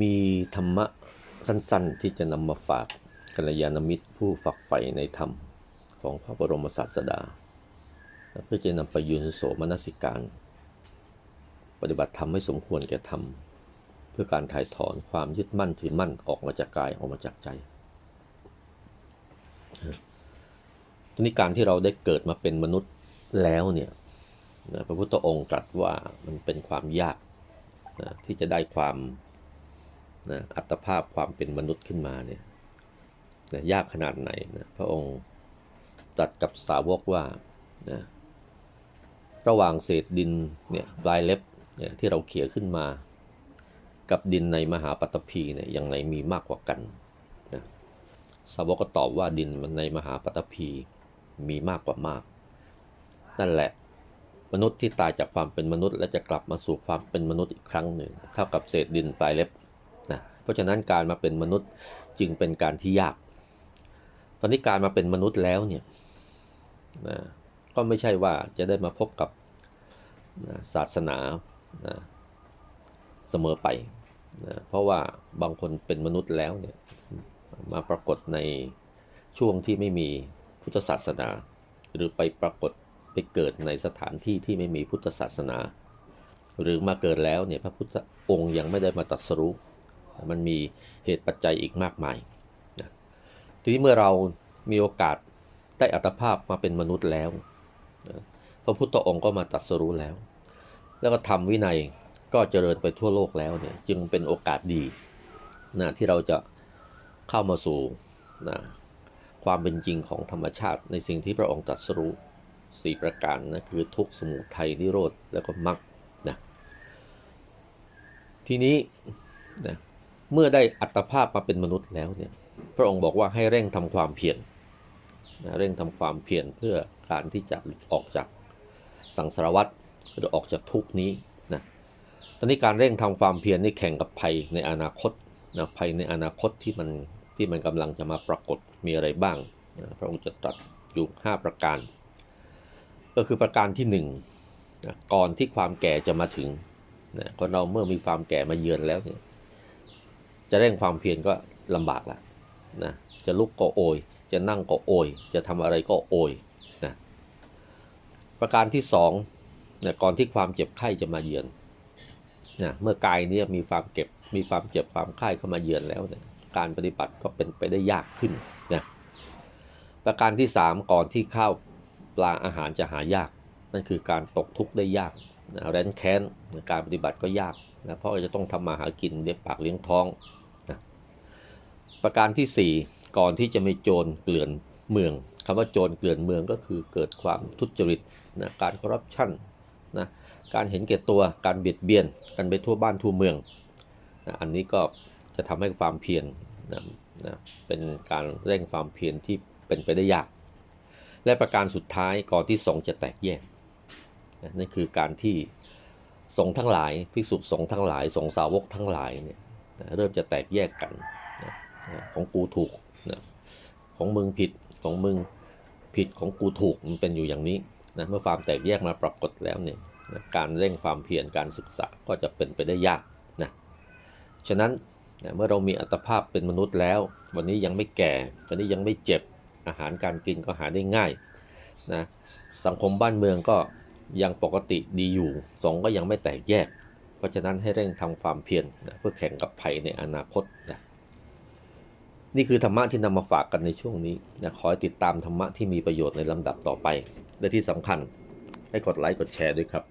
มีธรรมะสั้นๆ ที่จะนำมาฝากกัลยาณมิตรผู้ฝักใฝ่ในธรรมของพระบรมศาสดา เพื่อจะนำไปยืนโสมนสิการ ปฏิบัติธรรมให้สมควรแก่ธรรม เพื่อการถ่ายถอนความยึดมั่นถือมั่นออกมาจากกายออกมาจากใจทีนี้การที่เราได้เกิดมาเป็นมนุษย์แล้วเนี่ยพระพุทธองค์ตรัสว่ามันเป็นความยากที่จะได้ความ นะอัตภาพความเป็นมนุษย์ขึ้นมาเนี่ยนะยากขนาดไหนนะพระองค์ตรัสกับสาวกว่านะระหว่างเศษดินเนี่ยปลายเล็บเนี่ยที่เราเขี่ยขึ้นมา กับดินในมหาปัตภีเนี่ยอย่างไหนมีมากกว่ากันนะสาวกก็ตอบว่าดินมันในมหาปัตภีมีมากกว่ามาก นั่นแหละมนุษย์ที่ตายจากความเป็นมนุษย์ และจะกลับมาสู่ความเป็นมนุษย์อีกครั้งหนึ่งเท่ากับเศษดินปลายเล็บ เพราะฉะนั้นการมาเป็นมนุษย์จึงเป็นการที่ยาก ตอนนี้การมาเป็นมนุษย์แล้วเนี่ยนะก็ไม่ใช่ว่าจะได้มาพบกับนะศาสนานะเสมอไปนะเพราะว่าบางคนเป็นมนุษย์แล้วเนี่ยมาปรากฏในช่วงที่ไม่มีพุทธศาสนา หรือไปปรากฏไปเกิดในสถานที่ที่ไม่มีพุทธศาสนา หรือมาเกิดแล้วเนี่ยพระพุทธองค์ยังไม่ได้มาตรัสรู้ มันมีเหตุปัจจัยอีกมากมายนะทีนี้เมื่อเรามีโอกาสได้อัตภาพมาเป็นมนุษย์แล้วนะพระพุทธองค์ก็มาตรัสรู้แล้ว แล้วก็ทำวินัยก็เจริญไปทั่วโลกแล้วเนี่ยจึงเป็นโอกาสดีนะที่เราจะเข้ามาสู่นะความเป็นจริงของธรรมชาติในสิ่งที่พระองค์ตรัสรู้สี่ประการนะคือทุกสมุทัยนิโรธแล้วก็มรรคนะทีนี้นะ เมื่อได้อัตภาพมาเป็นมนุษย์แล้วเนี่ยพระองค์บอกว่าให้เร่งทำความเพียรเร่งทำความเพียรเพื่อการที่จะหลุดออกจากสังสารวัฏหรือออกจากทุกนี้นะตอนนี้การเร่งทำความเพียรนี่แข่งกับภัยในอนาคตนะภัยในอนาคตที่มันที่มันกำลังจะมาปรากฏมีอะไรบ้างนะพระองค์จะตรัสอยู่ 5 ประการ ก็คือประการที่1นะก่อนที่ความแก่จะมาถึงนะคนเราเมื่อมีความแก่มาเยือนแล้วเนี่ย จะเร่งความเพียรก็ลำบากละนะจะลุกก็โอย จะนั่งก็โอย จะทำอะไรก็โอยนะประการที่2นะก่อนที่ความเจ็บไข้จะมาเยือนนะเมื่อกายเนี้มีความเก็บมีความเจ็บความไข้เข้ามาเยือนแล้วเนี่ยการปฏิบัติก็เป็นไปได้ยากขึ้นนะประการที่ 3 ก่อนที่ข้าวปลาอาหารจะหายาก นั่นคือการตกทุกข์ได้ยากนะแร้นแค้นการปฏิบัติก็ยากนะเพราะจะต้องทำมาหากินเลี้ยงปากเลี้ยงท้อง ประการที่ 4 ก่อนที่จะมีโจรเกลื่อนเมืองคำว่าโจรเกลื่อนเมืองก็คือเกิดความทุจริตนะการคอร์รัปชันนะการเห็นแก่ตัวการเบียดเบียนกันไปทั่วบ้านทั่วเมืองนะอันนี้ก็จะทำให้ความเพียรนะนะเป็นการเร่งความเพียรที่เป็นไปได้ยาก และประการสุดท้ายก่อนที่สงฆ์จะแตกแยกนะนั่นคือการที่สงฆ์ทั้งหลายภิกษุสงฆ์ทั้งหลายสงฆ์สาวกทั้งหลายเนี่ยนะเริ่มจะแตกแยกกันนะ ของกูถูกนะของมึงผิดของมึงผิดของกูถูกมันเป็นอยู่อย่างนี้นะเมื่อความแตกแยกมาปรากฏแล้วเนี่ยนะการเร่งความเพียรการศึกษาก็จะเป็นไปได้ยากนะฉะนั้นนะเมื่อเรามีอัตภาพเป็นมนุษย์แล้ว วันนี้ยังไม่แก่วันนี้ยังไม่เจ็บอาหารการกินก็หาได้ง่ายนะสังคมบ้านเมืองก็ยังปกติดีอยู่สองก็ยังไม่แตกแยก เพราะฉะนั้นให้เร่งทำความเพียรนะเพื่อแข่งกับภัยในอนาคตนะ นี่คือธรรมะที่นำมาฝากกันในช่วงนี้นะขอให้ติดตามธรรมะที่มีประโยชน์ในลำดับต่อไป และที่สำคัญให้กดไลค์กดแชร์ด้วยครับ